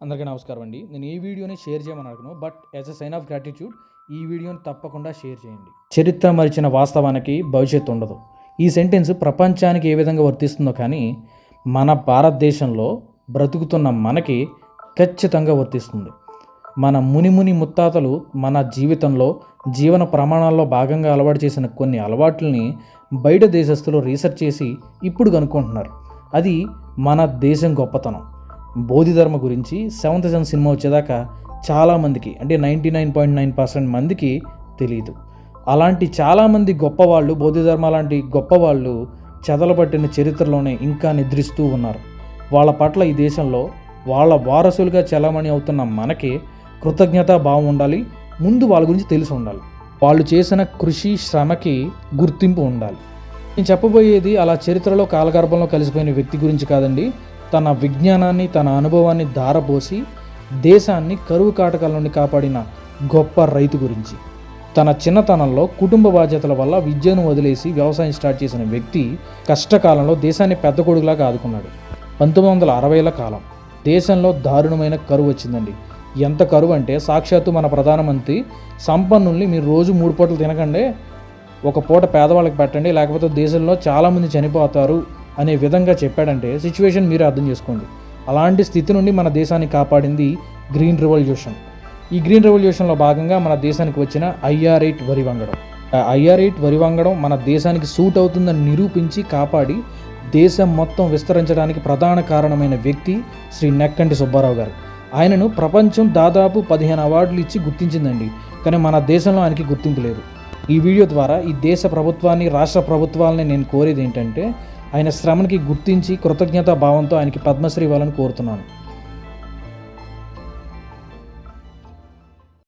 అందరికీ నమస్కారం అండి. నేను ఈ వీడియోని షేర్ చేయమని అడుగును but as a sign of gratitude ఈ వీడియోని తప్పకుండా షేర్ చేయండి. చరిత్ర మరిచిన వాస్తవానికి భవిష్యత్తు ఉండదు. ఈ సెంటెన్స్ ప్రపంచానికి ఏ విధంగా వర్తిస్తుందో కానీ మన భారతదేశంలో బ్రతుకుతున్న మనకి ఖచ్చితంగా వర్తిస్తుంది. మన మునిముని ముత్తాతలు మన జీవితంలో జీవన ప్రమాణాల్లో భాగంగా అలవాటు చేసిన కొన్ని అలవాట్లని బయట దేశస్తులు రీసెర్చ్ చేసి ఇప్పుడు కనుక్కుంటున్నారు. అది మన దేశం గొప్పతనం. బోధిధర్మ గురించి సెవెంత్ సెన్ సినిమా వచ్చేదాకా చాలామందికి అంటే ninety nine point nine percent మందికి తెలియదు అలాంటి చాలామంది గొప్పవాళ్ళు బోధిధర్మ లాంటి గొప్పవాళ్ళు చెదలబట్టిన చరిత్రలోనే ఇంకా నిద్రిస్తూ ఉన్నారు. వాళ్ళ పట్ల ఈ దేశంలో వాళ్ళ వారసులుగా చెలమణి అవుతున్న మనకి కృతజ్ఞత భావం ఉండాలి. ముందు వాళ్ళ గురించి తెలిసి ఉండాలి. వాళ్ళు చేసిన కృషి శ్రమకి గుర్తింపు ఉండాలి. నేను చెప్పబోయేది అలా చరిత్రలో కాలగర్భంలో కలిసిపోయిన వ్యక్తి గురించి కాదండి. తన విజ్ఞానాన్ని తన అనుభవాన్ని ధారపోసి దేశాన్ని కరువు కాటకాల నుండి కాపాడిన గొప్ప రైతు గురించి. తన చిన్నతనంలో కుటుంబ బాధ్యతల వల్ల విద్యను వదిలేసి వ్యవసాయం స్టార్ట్ చేసిన వ్యక్తి కష్టకాలంలో దేశాన్ని పెద్ద కొడుకులాగా ఆదుకున్నాడు. పంతొమ్మిది వందల అరవైల కాలం దేశంలో దారుణమైన కరువు వచ్చిందండి. ఎంత కరువు అంటే సాక్షాత్తు మన ప్రధానమంత్రి సంపన్నుల్ని మీరు రోజు మూడు పూటలు తినకండి ఒక పూట పేదవాళ్ళకి పెట్టండి లేకపోతే దేశంలో చాలామంది చనిపోతారు అనే విధంగా చెప్పాడంటే సిచ్యువేషన్ మీరు అర్థం చేసుకోండి. అలాంటి స్థితి నుండి మన దేశాన్ని కాపాడింది గ్రీన్ రెవల్యూషన్ ఈ గ్రీన్ రెవల్యూషన్లో భాగంగా మన దేశానికి వచ్చిన ఐఆర్ ఎయిట్ వరి వంగడం. ఐఆర్ ఎయిట్ వరి వంగడం మన దేశానికి సూట్ అవుతుందని నిరూపించి కాపాడి దేశం మొత్తం విస్తరించడానికి ప్రధాన కారణమైన వ్యక్తి శ్రీ నెక్కంటి సుబ్బారావు గారు. ఆయనను ప్రపంచం దాదాపు పదిహేను అవార్డులు ఇచ్చి గుర్తించిందండి. కానీ మన దేశంలో ఆయనకి గుర్తింపు లేదు. ఈ వీడియో ద్వారా ఈ దేశ ప్రభుత్వాన్ని రాష్ట్ర ప్రభుత్వాలని నేను కోరేది ఏంటంటే ఆయన శ్రమనికి గుర్తించి కృతజ్ఞతా భావంతో ఆయనకి పద్మశ్రీ ఇవ్వాలని కోరుతున్నాను.